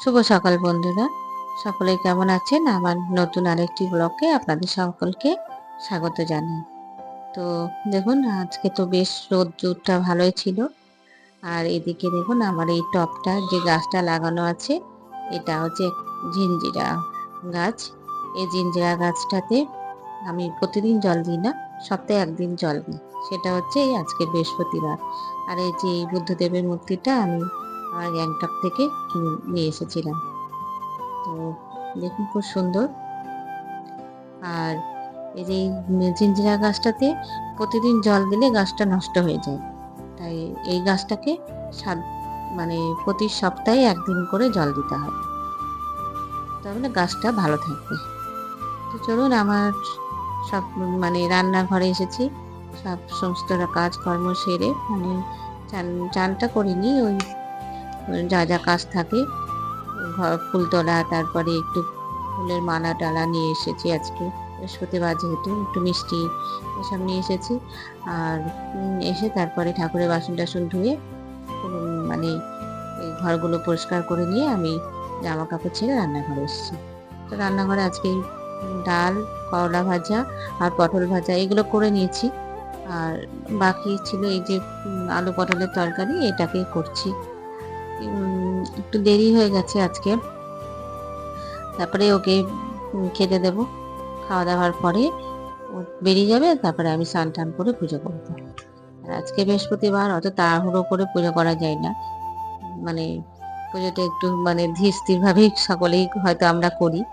শুভ সকাল বন্ধুরা। সকলে কেমন আছেন? আমার নতুন আরেকটি ব্লগে আপনাদের সকলকে স্বাগত জানাই। তো দেখুন, আজকে তো বেশ রোদ্দুরটা ভালোই ছিল। আর এদিকে দেখুন, আমার এই টপটা, যে গাছটা লাগানো আছে, এটা হচ্ছে ঝিঞ্জিরা গাছ। এই জিঞ্জিরা গাছটাতে আমি প্রতিদিন জল দিই না, সপ্তাহে একদিন জল দিই। সেটা হচ্ছে এই আজকে বৃহস্পতিবার। আর এই যে এই বুদ্ধদেবের মূর্তিটা, আমি গ্যাংটক থেকে নিয়ে এসেছিলাম। তো দেখুন খুব সুন্দর। আর এই যে জিঞ্জিরা গাছটাতে প্রতিদিন জল দিলে গাছটা নষ্ট হয়ে যায়। তাই এই গাছটাকে সাত মানে প্রতি সপ্তাহে একদিন করে জল দিতে হয়। তাহলে গাছটা ভালো থাকবে। তো চলুন আমার সব মানে রান্নাঘরে এসেছি। সব সমস্ত কাজকর্ম সেরে মানে চান, চানটা করিনি ওই যা যা কাজ থাকে, ঘর ফুল তোলা, তারপরে একটু ফুলের মালা টালা নিয়ে এসেছি আজকে। বৃহস্পতিবার যেহেতু, একটু মিষ্টি এসব নিয়ে এসেছি। আর এসে তারপরে ঠাকুরের বাসন টাসন ধুয়ে মানে এই ঘরগুলো পরিষ্কার করে নিয়ে আমি জামা কাপড় ছেড়ে রান্নাঘরে এসেছি। তো রান্নাঘরে আজকে ডাল, করলা ভাজা আর পটল ভাজা এগুলো করে নিয়েছি। আর বাকি ছিল এই যে আলু পটলের তরকারি, এটাকে করছি। একটু দেরি হয়ে গেছে আজকে। তারপরে ওকে খেতে দেব। খাওয়া দাওয়ার পরে ও বেরিয়ে যাবে, তারপরে আমি স্নান টান করে পুজো করব। আর আজকে বৃহস্পতিবার, অত তাড়াহুড়ো করে পুজো করা যায় না। মানে পুজোটা একটু মানে ধীর স্থিরভাবেই সকলেই হয়তো আমরা করি।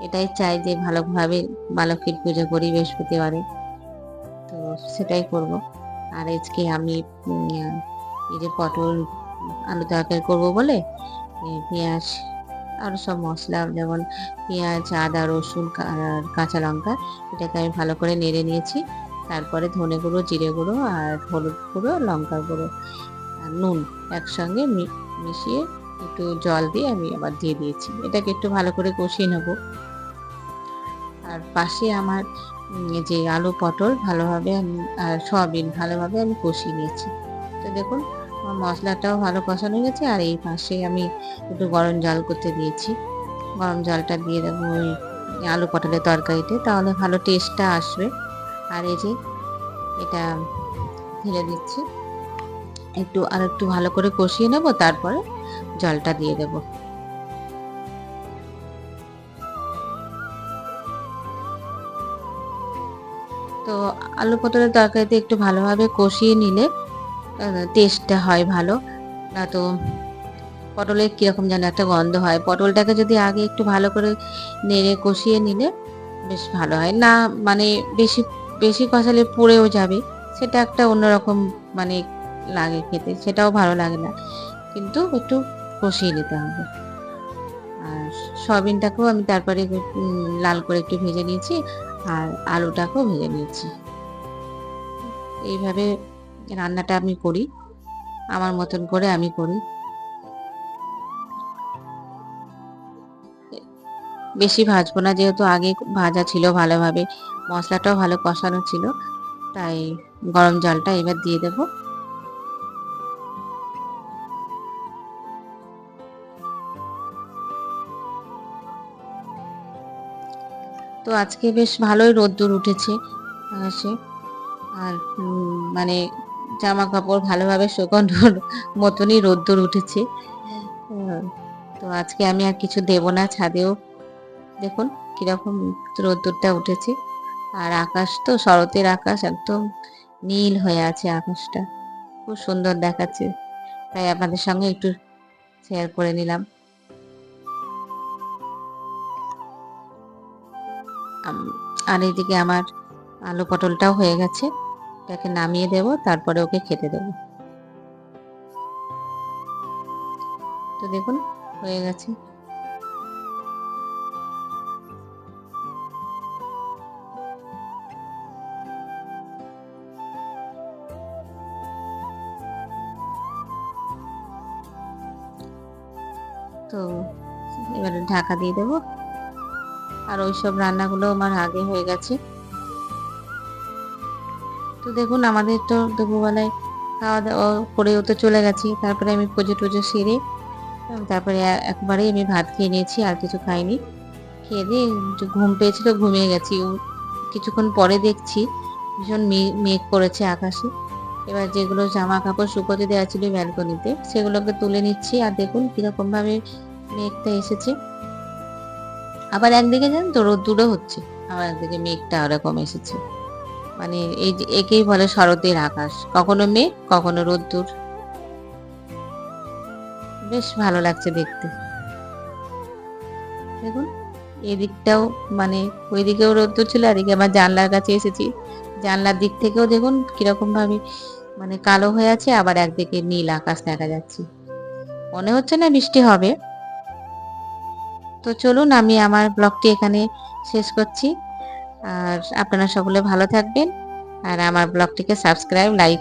এটাই চাই যে ভালোভাবে মা পুজো করি বৃহস্পতিবারে। তো সেটাই করব। আর আজকে আমি এই যে পটল আলু তরকারি করব বলে পেঁয়াজ আরও সব মশলা, যেমন পেঁয়াজ, আদা, রসুন আর কাঁচা লঙ্কা, এটাকে আমি ভালো করে নেড়ে নিয়েছি। তারপরে ধনে গুঁড়ো, জিরে গুঁড়ো আর হলুদ গুঁড়ো লঙ্কা গুঁড়ো আর নুন একসঙ্গে মিশিয়ে একটু জল দিয়ে আমি আবার দিয়ে দিয়েছি। এটাকে একটু ভালো করে কষিয়ে নেব। আর পাশে আমার যে আলু পটল ভালোভাবে আমি, আর সয়াবিন ভালোভাবে আমি কষিয়ে নিয়েছি। তো দেখুন মশলাটাও ভালো কষানো গেছে আর এই পাশে আমি একটু গরম জল করতে দিয়েছি। গরম জলটা দিয়ে দেবো ওই আলু পটলের তরকারিতে, তাহলে ভালো টেস্টটা আসবে। আর এই যে এটা ঢেলে দিচ্ছি। একটু আর একটু ভালো করে কষিয়ে নেব, তারপরে জলটা দিয়ে দেব। তো আলু পটলের তরকারিতে একটু ভালোভাবে কষিয়ে নিলে টেস্টটা হয় ভালো। না তো পটলের কীরকম যেন একটা গন্ধ হয়। পটলটাকে যদি আগে একটু ভালো করে নেড়ে কষিয়ে নিলে বেশ ভালো হয়। না মানে বেশি বেশি কষালে পুড়েও যাবে। সেটা একটা অন্যরকম মানে লাগে খেতে, সেটাও ভালো লাগে না। কিন্তু একটু কষিয়ে নিতে হবে। আর সয়াবিনটাকেও আমি তারপরে লাল করে একটু ভেজে নিয়েছি। আর আলুটাকেও ভেজে নিয়েছি। এইভাবে রান্নাটা আমি করি। আমার মতন করে আমি করি। বেশি ভাজবো না, যেহেতু আগে ভাজা ছিল ভালোভাবে। মশলাটাও ভালো কষানো ছিল, তাই গরম জলটা এবার দিয়ে দেব। তো আজকে বেশ ভালোই রোদ্দুর উঠেছে আর মানে জামা কাপড় ভালোভাবে শুকানোর মতনই রোদ্দুর উঠেছে। তো আজকে আমি আর কিছু দেব না, ছাদেও দেখুন কীরকম রোদ্দুরটা উঠেছে। আর আকাশ তো, শরতের আকাশ একদম নীল হয়ে আছে আকাশটা। খুব সুন্দর দেখাচ্ছে। তাই আপনাদের সঙ্গে একটু শেয়ার করে নিলাম। আর এদিকে আমার আলু পটলটাও হয়ে গেছে। এটাকে নামিয়ে দেব, তারপরে ওকে খেতে দেব। তো দেখুন, হয়ে গেছে। তো এবারে ঢাকা দিয়ে দেবো। আর ওইসব রান্নাগুলো আমার আগে হয়ে গেছে। তো দেখুন, আমাদের তো দুপুরবেলায় খাওয়া দাওয়া করেও তো চলে গেছি। তারপরে আমি পুজো টুজো সেরে তারপরে এ- একবারেই আমি ভাত খেয়ে নিয়েছি, আর কিছু খাইনি। খেয়ে দিয়ে ঘুম পেয়েছিল, ঘুমিয়ে গেছি। কিছুক্ষণ পরে দেখছি ভীষণ মেঘ করেছে আকাশে। এবার যেগুলো জামা কাপড় শুকোতে দেওয়া ছিল ব্যালকনিতে, সেগুলোকে তুলে নিচ্ছি, আর দেখুন কীরকমভাবে মেঘটা এসেছে। আবার একদিকে জানেন তো রোদ্দুরও হচ্ছে, আবার একদিকে মেঘটা ওরকম এসেছে। মানে এই একেই বলে শরতের আকাশ। কখনো মেঘ, কখনো রোদ্দুর। বেশ ভালো লাগছে দেখতে। দেখুন, এদিকটাও মানে ওইদিকেও রোদ্দুর ছিল আর এদিকে আমার জানলার কাছে এসেছি। জানলার দিক থেকেও দেখুন কীরকম ভাবে মানে কালো হয়ে আছে, আবার একদিকে নীল আকাশ দেখা যাচ্ছে। মনে হচ্ছে না বৃষ্টি হবে। তো চলুন, আমি আমার ব্লগটি এখানে শেষ করছি। আর আপনারা সকলে ভালো থাকবেন। আর আমার ব্লগটিকে সাবস্ক্রাইব লাইক